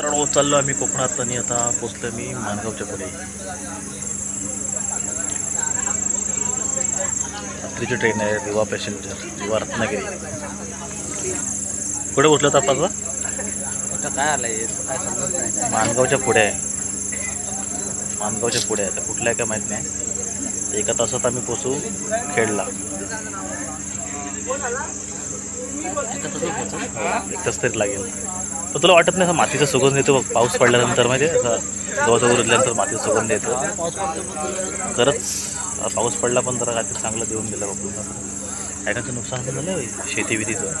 मित्रांनो चाललो आम्ही कोकणात आणि आता पोचलो मी माणगावच्या पुढे. रात्रीची ट्रेन आहे दिवा पॅसेंजर दिवा रत्नागिरी. कुठे पोचलो आता पाचवा? कुठं काय आलंय? माणगावच्या पुढे आहे. माणगावच्या पुढे आहे. तर कुठलं आहे काय माहीत नाही. एका तासात आम्ही पोचू खेडला. एक तास तरी लागेल. तर तुला वाटत नाही असं मातीचा सुगंध येतो बघ पाऊस पडल्यानंतर माहिती आहे असं गवत उरल्यानंतर मातीचा सुगंध येतो. खरंच पाऊस पडला पण जरा काहीतरी चांगलं देऊन गेलं बघ तुला. नुकसान पण झालं शेती विधीचं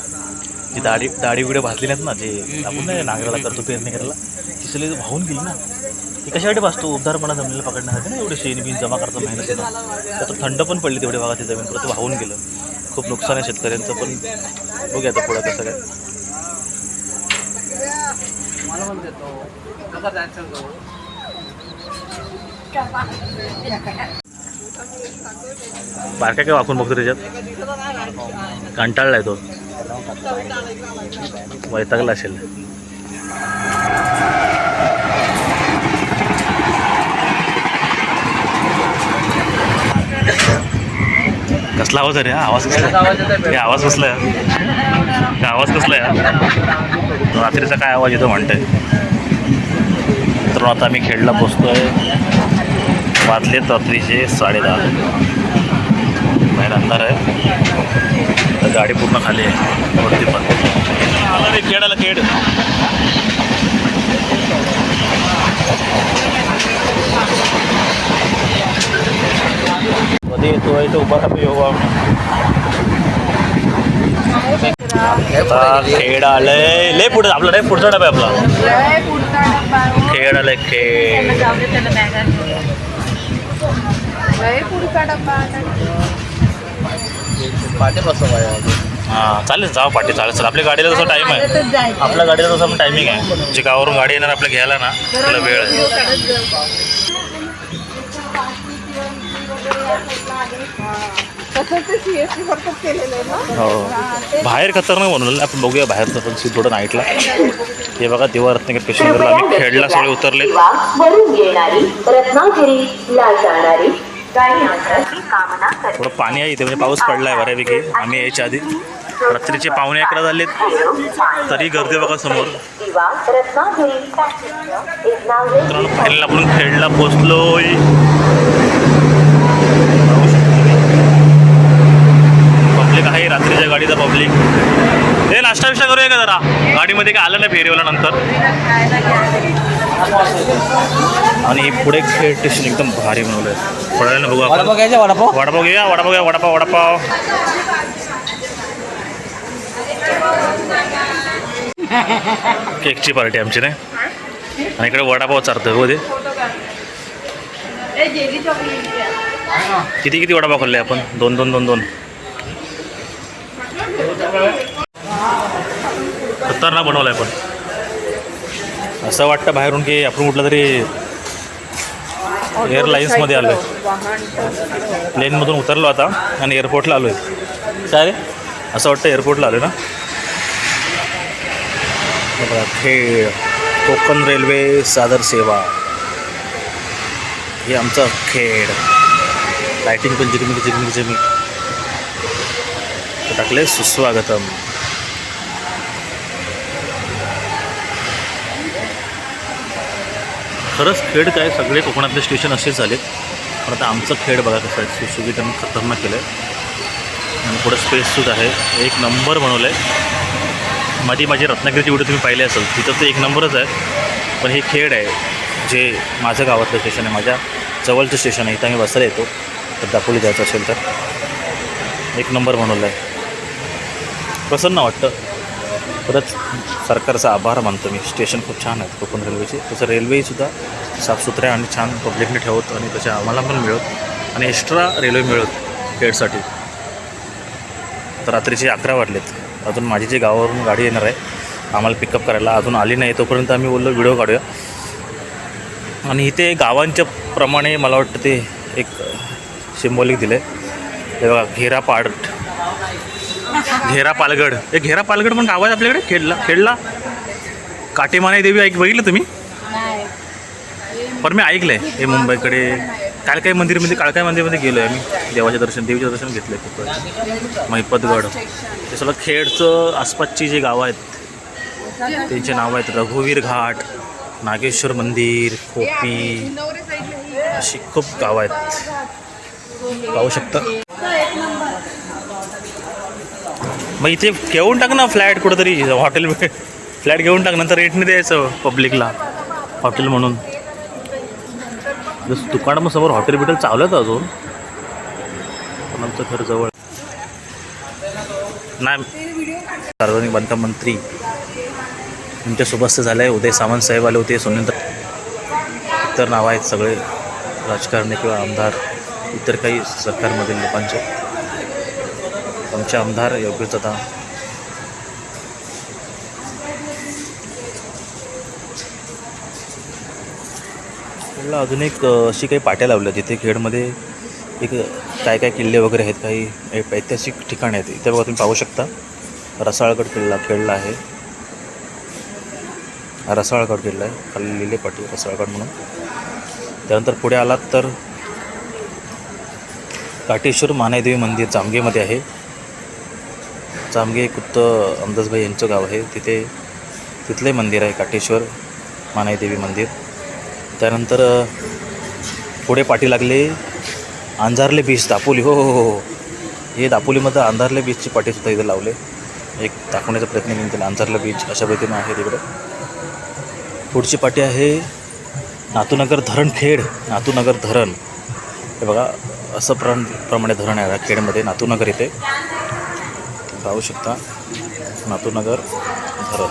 जी दाढी दाढी बिडे भाजली आहेत ना जे आपण नाही नांगराला करतो पेरणी करायला ती सगळी वाहून गेली ना. ती कशासाठी भासतो उबदारपणा जमिनीला पकडण्यासाठी ना एवढे शेण बीन जमा करतो मेहनत तर थंड पण पडली तेवढी भागाची जमीन परत वाहून गेलं. खूप नुकसान आहे शेतकऱ्यांचं पण. बघूया आता पुढं कसं काय. पण देतो. कसं जायचं तो बारक्या काय वाकून बघतो त्याच्यात? कंटाळलाय तो. वैतागला असेल. कसला आवाज आहे रे? हा? आवाज कसला आवाज कसला आवाज कसला आहे? रात्रीचा काय आवाज येतो म्हणतंय. तर आता आम्ही खेडला पोचतोय. वाजलेत रात्रीचे साडेदहा. बाहेर अंधार आहे. तर गाडी पूर्ण खाली आहे. वरती पण. रे खेड आला खेडमध्ये येतोय तो उभा राहतो योगा. खेड आलंय. लय पुढे आपला लय पुढचा डबा आहे आपला. खेड आलंय खेड पुढचा हां चालेल जाऊ पाठी चालेल सर आपल्या गाडीला तसं टाईम आहे. आपल्या गाडीला तसं टायमिंग आहे. जे गावावरून गाडी येणार आपल्या घ्यायला ना त्याला वेळ हो. बाहेर खतरनाक म्हणून आपण बघूया बाहेरचं पण सीट थोडं नाईटला हे बघा दिवा रत्नागिरी पेशंटला आम्ही खेडला सगळे उतरले थोडं पाणी आहे इथे म्हणजे पाऊस पडला आहे बऱ्यापैकी. आम्ही यायच्या आधी. रात्रीचे पाहुणे अकरा झालेत. तरी गर्दी बघा समोर. मित्रांनो फायनल आपण खेडला पोचलोय पब्लिक आहे रात्रीच्या गाडीचा पब्लिक हे नाश्ता विष्टा करूया का जरा? गाडीमध्ये काय आलं नाही फेरीवाला नंतर आणि पुढे खेळ स्टेशन एकदम भारी बनवलं आहे वेळानं बघू वडापाव घ्यायचा वडापाव? वडापाव घेऊया वडापाव घ्या वडापाव वडापाव. केकची पार्टी आमची नाही? आणि इकडे वडापाव चालतोय हो दे. किती किती वडापाव खाल्ले आपण? दोन दोन दोन दोन. खतरनाक बनवलाय पण. असं वाटतं बाहेरून की आपण कुठलं तरी एअरलाईन्समध्ये आलो आहे प्लेनमधून उतरलो आता आणि एअरपोर्टला आलो आहे काय रे? असं वाटतं एअरपोर्टला आलो ना? हे कोकण रेल्वे सादर सेवा. हे आमचं खेळ लायटिंग पण जिगमिग जिगमिग तर टाकले सुस्वागतम. खरंच खेड काय सगळे कोकणातले स्टेशन असेच झालेत. पण आता आमचं खेड बघा कसं आहे सुसुगी त्यांनी खतरनाक केलं आहे आणि पुढं स्पेससुद्धा आहे. एक नंबर बनवलं आहे माझी माझी रत्नागिरीची व्हिडिओ तुम्ही पाहिले असेल तिथं तर एक नंबरच आहे. पण हे खेड आहे जे माझं गावातलं स्टेशन आहे माझ्या जवळचं स्टेशन आहे इथं आम्ही बसायला येतो. तर दापोली जायचं असेल तर. एक नंबर बनवलं आहे प्रसन्न वाटतं. परत सरकारचा आभार मानतो मी. स्टेशन खूप छान आहेत कोकण रेल्वेचे. तसं रेल्वेसुद्धा साफसुथऱ्या आणि छान पब्लिकने ठेवत आणि त्याच्या आम्हाला पण मिळत आणि एक्स्ट्रा रेल्वे मिळत खेळसाठी तर रात्रीचे अकरा वाजलेत. अजून माझी जी गावावरून गाडी येणार आहे आम्हाला पिकअप करायला अजून आली नाही तोपर्यंत आम्ही बोललो व्हिडिओ काढूया. आणि इथे गावांच्या प्रमाणे मला वाटतं ते एक सिम्बॉलिक दिलं आहे हे बघा घेरा पाड घेरा पालगड हे घेरा पालगड पण गाव आहे आपल्याकडे? खेडला खेडला? काटेमाने देवी ऐक बघितलं तुम्ही? पण मी ऐकलंय. हे मुंबईकडे कालकाय मंदिरमध्ये कालकाय मंदिरमध्ये गेलो आहे आम्ही. देवाचे दर्शन देवीचं दर्शन घेतलं आहे खूप. महिपतगड. ते सगळं खेडचं आसपासची जी गावं आहेत त्यांचे नावं आहेत. रघुवीर घाट नागेश्वर मंदिर खोपी अशी खूप गावं आहेत. पाहू शकता. मग इथे घेऊन टाक ना फ्लॅट कुठंतरी हॉटेल फ्लॅट घेऊन टाक नंतर रेटने द्यायचं पब्लिकला हॉटेल म्हणून. जसं दुकान मग समोर हॉटेल बिटेल चालत अजून. पण आमचं घर जवळ. नाही. सार्वजनिक बांधकाम मंत्री. यांच्यासोबत ते झालं आहे उदय सामंत साहेब आले होते सुनील इतर नावं आहेत सगळे. राजकारणी किंवा आमदार. इतर काही सरकारमधील लोकांचे. आमचे आमदार योगेश दादा. खेडला अजून एक अशी काही पाट्या लावल्या जिथे खेडमध्ये. एक काय काय किल्ले वगैरे आहेत काही ऐतिहासिक ठिकाणे आहेत इथे बघा तुम्ही पाहू शकता. रसाळगड किल्ला खेळला आहे. हा रसाळगड किल्ला आहे. खाली लिहिले पाटी रसाळगड म्हणून. त्यानंतर पुढे आलात तर काटेश्वर मानेदेवी मंदिर जामगेमध्ये आहे. चांगे कुत्त अमदासभाई यांचं गाव आहे. तिथे तिथले मंदिर आहे काटेश्वर मानाईदेवी मंदिर. त्यानंतर पुढे पाठी लागले अंजारले बीच दापोली. हो हो हो हो. हे दापोलीमध्ये अंधारले बीचची पाठीसुद्धा इथे लावले. एक दाखवण्याचा प्रयत्न केला त्याला अंजारले बीच अशा पद्धतीनं आहे तिकडे. पुढची पाठी आहे नातूनगर धरण खेड नातूनगर धरण. हे बघा असं प्र प्रमाणे धरण आहे खेडमध्ये नातूनगर येते पाहू शकता. नातूनगर धरण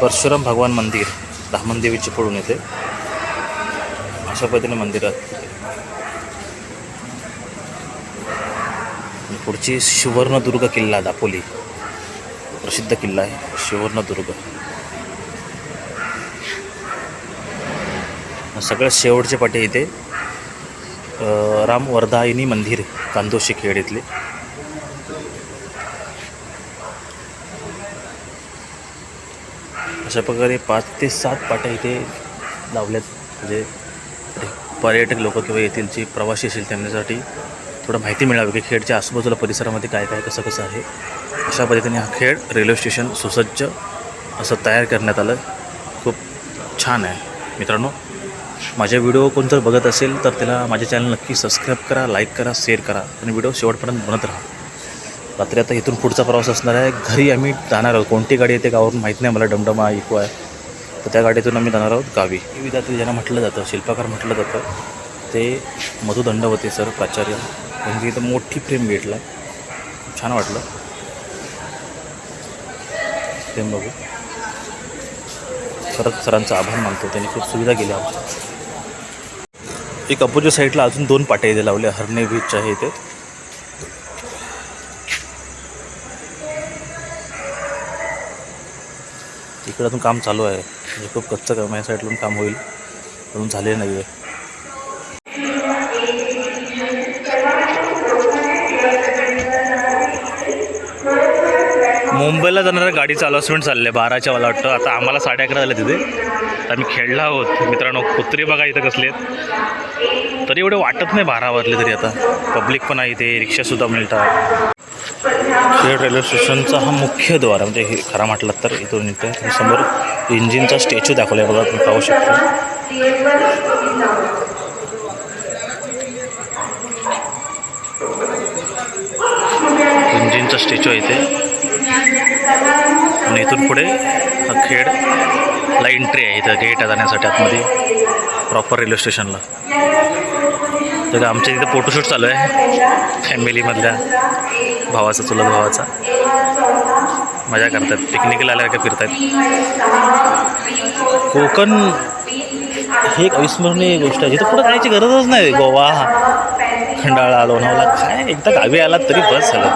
परशुराम भगवान मंदिर धामण पळून पडून येते. अशा पद्धतीने मंदिरात पुढची सुवर्णदुर्ग किल्ला दापोली. प्रसिद्ध किल्ला आहे. सुवर्णदुर्ग. सगळ्यात शेवटचे पाटे इथे अ, राम मंदिर कांदोशी खेड इथले. अशा प्रकारे पाच ते सात पाट्या इथे लावल्यात. म्हणजे पर्यटक लोक किंवा येथील जे प्रवासी असेल त्यांच्यासाठी थोडं माहिती मिळावी की खेडच्या आजूबाजूला परिसरामध्ये काय काय कसं कसं आहे. अशा पद्धतीने हा खेड रेल्वे स्टेशन सुसज्ज असं तयार करण्यात आलं. खूप छान आहे. मित्रांनो माझे व्हिडिओ कोण जर बघत असेल तर त्याला माझे चॅनल नक्की सबस्क्राईब करा लाईक करा शेअर करा आणि व्हिडिओ शेवटपर्यंत बनत राहा. रात्री आता इथून पुढचा प्रवास असणार आहे. घरी आम्ही जाणार आहोत. कोणती गाडी येते गावावरून माहीत नाही. मला डमडमा इको आहे. तर त्या गाडीतून आम्ही जाणार आहोत गावी. विद्यार्थी ज्यांना म्हटलं जातं शिल्पकार म्हटलं जातं ते मधुदंड होते सर प्राचार्य त्यांची इथं मोठी फ्रेम भेटला. छान वाटलं. फ्रेम बघू. खरंच सरांचा आभार मानतो. त्यांनी खूप सुविधा केल्या आमच्या एक अपोजिट साईडला अजून दोन पाट्या इथे लावल्या हरणे बीच आहे इथे. इकडे अजून काम चालू आहे. म्हणजे खूप कच्चं काम आहे साईडला काम होईल. अजून झाले नाही आहे मुंबईला जाणाऱ्या गाडीचं अलॉसमेंट चाललं आहे बाराच्या मला वाटतं. आता आम्हाला साडे अकरा झाले तिथे. आम्ही खेळला आहोत. मित्रांनो कुत्री बघा इथं कसले आहेत. तरी एवढं वाटत नाही बारा वाजले तरी आता. पब्लिक पण आहे इथे रिक्षासुद्धा मिळतात. खेड रेल्वे स्टेशनचा हा मुख्य द्वार म्हणजे हे खरा म्हटलं तर इथून इथे समोर इंजिनचा स्टॅच्यू दाखवला आहे बघा तुम्ही पाहू शकता. इंजिनचा स्टॅच्यू आहे इथे. आणि इथून पुढे हा खेडला एंट्री आहे इथं गेट आहे जाण्यासाठी आतमध्ये. प्रॉपर रेल्वे स्टेशनला तर आमच्या इथं फोटोशूट चालू आहे. फॅमिलीमधल्या भावाचा चुलत भावाचा. मजा करतात. पिकनिकला आल्या का फिरतात कोकण ही एक अविस्मरणीय गोष्ट आहे. जिथं कुठं जायची गरजच नाही. गोवा खंडाळा लोणावळा काय? एकदा गावी आलात तरी बस झालं.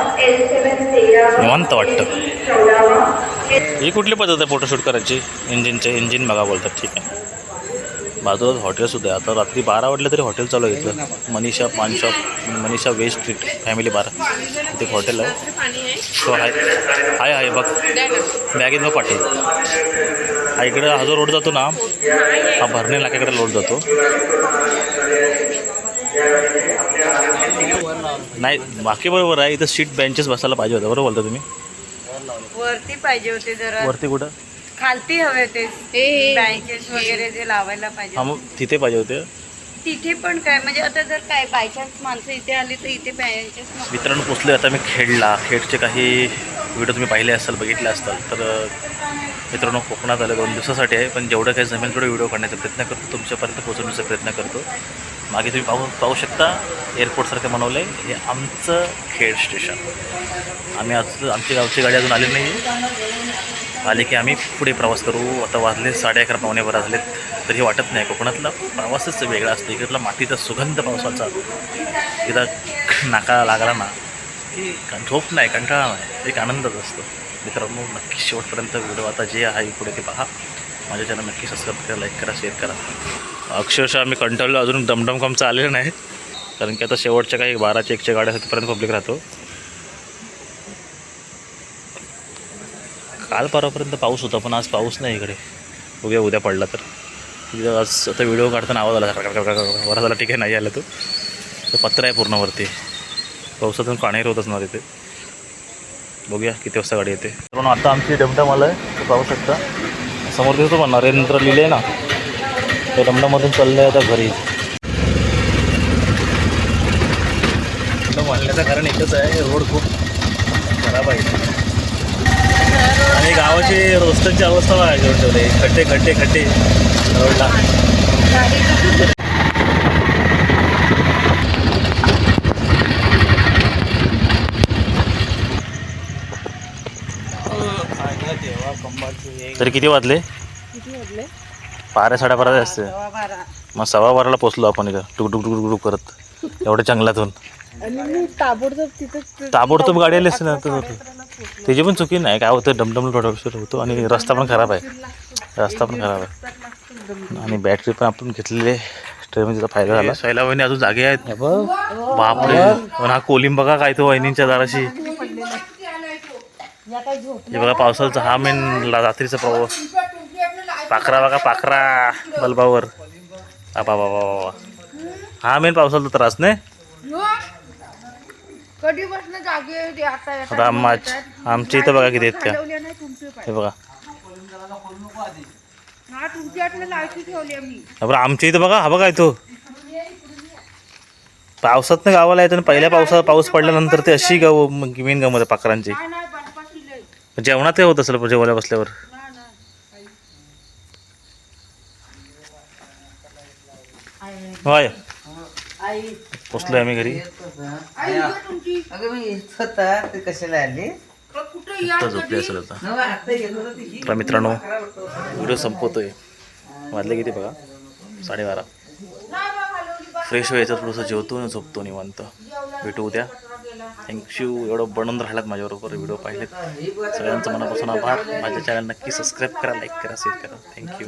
निवांत वाटतं. ही कुठली पद्धत आहे फोटोशूट करायची? इंजिनचे इंजिन बघा बोलतात. ठीक आहे. बाजूलाच हॉटेलसुद्धा आहे. आता रात्री बारा वाजले तरी हॉटेल चालू आहे इथलं. Manisha paan shop Manisha veg street family bar. इथे एक हॉटेल आहे. पाणी आहे आहे आहे बघ. बॅगेत बघ पाटील हा इकडे हा जो रोड जातो ना हा भरणे नाक्याकडे रोड जातो. नाही बाकी बरोबर आहे. इथं सीट बेंचेस बसायला पाहिजे होतं. बरोबर बोलता तुम्ही? वरती पाहिजे होते जरा. वरती कुठं? खालती हवे होते ए, बँकेस वगैरे जे लावायला पाहिजे. हा मग तिथे पाहिजे होते? तिथे पण काय म्हणजे आता जर काय बायचान्स माणसं इथे आली तर इथे बँकेस नको. मित्रांनो पोचले आता मी खेडला. खेडचे काही व्हिडिओ तुम्ही पाहिले असाल बघितले असताल तर अ, मित्रांनो कोकणात आलं दोन दिवसासाठी आहे पण जेवढं काही जमेल तेवढं व्हिडिओ काढण्याचा प्रयत्न करतो तुमच्यापर्यंत पोहोचवण्याचा प्रयत्न करतो. मागे तुम्ही पाहू पाहू शकता एअरपोर्टसारखं बनवलं आहे हे आमचं खेड स्टेशन आम्ही आज आमची गावची गाडी अजून आली नाही आले की आम्ही पुढे प्रवास करू. आता वाजले साडे अकरा पावणे बारा झालेत. तरी वाटत नाही. कोकणातला प्रवासच वेगळा असतो. इकडला मातीचा सुगंध पावसाचा. इथं नाका लागला ना की झोप नाही कंटाळा नाही. एक आनंदच असतो. मित्रांनो नक्की शेवटपर्यंत व्हिडिओ आता जे आहे पुढे ते पहा. माझ्या चॅनल नक्की सबस्क्राईब करा लाईक करा शेअर करा. अक्षरशः आम्ही कंटाळलो. अजून डमडम आलेलं नाही. कारण की आता शेवटच्या काही बाराच्या एकच्या गाड्या तिथपर्यंत पब्लिक राहतो. काल परवापर्यंत पाऊस होता पण आज पाऊस नाही इकडे. बघूया उद्या पडला तर. इथं आज आता व्हिडिओ काढताना आवाज आला. बरा झाला ठीक आहे नाही आला तो तर पत्र आहे पूर्णवरती. पावसातून पाणी होत असणार इथे. बघूया किती वाजता गाडी येते. पण आता आमची डमडम आलं आहे. ते पाहू शकता. समोर दिसतो पण नरेंद्र लिहिले ना. त्या डमडमधून चाललं आहे आता घरी. म्हणण्याचं कारण एकच आहे रोड खूप खराब आहे. आणि गावाची रस्त्यांची अवस्था बघा ठेवले. खड्डे खड्डे खड्डे. रोडला तरी किती वाजले? बारा साडेबारा असते. मग सव्वा बाराला पोचलो आपण इथं. टुक टुक टुक टुक करत. एवढ्या जंगलातून. ताबडतोब गाडी आली असते ना त्याची पण चुकी नाही. काय होतं डमडम थोडं होतो आणि रस्ता पण खराब आहे. रस्ता पण खराब आहे. आणि बॅटरी पण आपण घेतलेली ट्रेन तिचा फायदा झाला. सैला वहिनी अजून जागे आहेत. बापरे. पण हा कोलिम बघा काय तो वहिनींच्या दाराशी. हे बघा पावसाचा हा मेन रात्रीचा प्रवास. पाखरा बघा पाखरा. बल्बावर. बाबा बाबा हा मेन पावसाचा त्रास नाही? कधी बसणं जागे आता आता आमच्या इथं बघा किती आहेत तुमची हे बघा. हा लायकी ठेवली मी. बरं आमच्या इथं बघा हा बघा येतो पावसात गावाला येतो आणि पहिल्या पावसात पाऊस पडल्यानंतर ते अशी गाव मेन गमत आहे पाखरांची. नाही जेवणात ते होत असेल जेवायला बसल्यावर. होय. पोचलोय आम्ही घरी. अगं मी ते कशाला आली? झोपली असेल आता. ही तर मित्रांनो व्हिडिओ संपवतोय वाजले किती बघा? साडेबारा. फ्रेश व्हायचं थोडंसं जेवतो आणि झोपतो निवांत. भेटू उद्या. थँक्यू एवढं बनवून राहिलात माझ्याबरोबर व्हिडिओ पाहिलेत. सगळ्यांचं मनापासून आभार. माझ्या चॅनल नक्की सबस्क्राईब करा लाईक करा शेअर करा. थँक्यू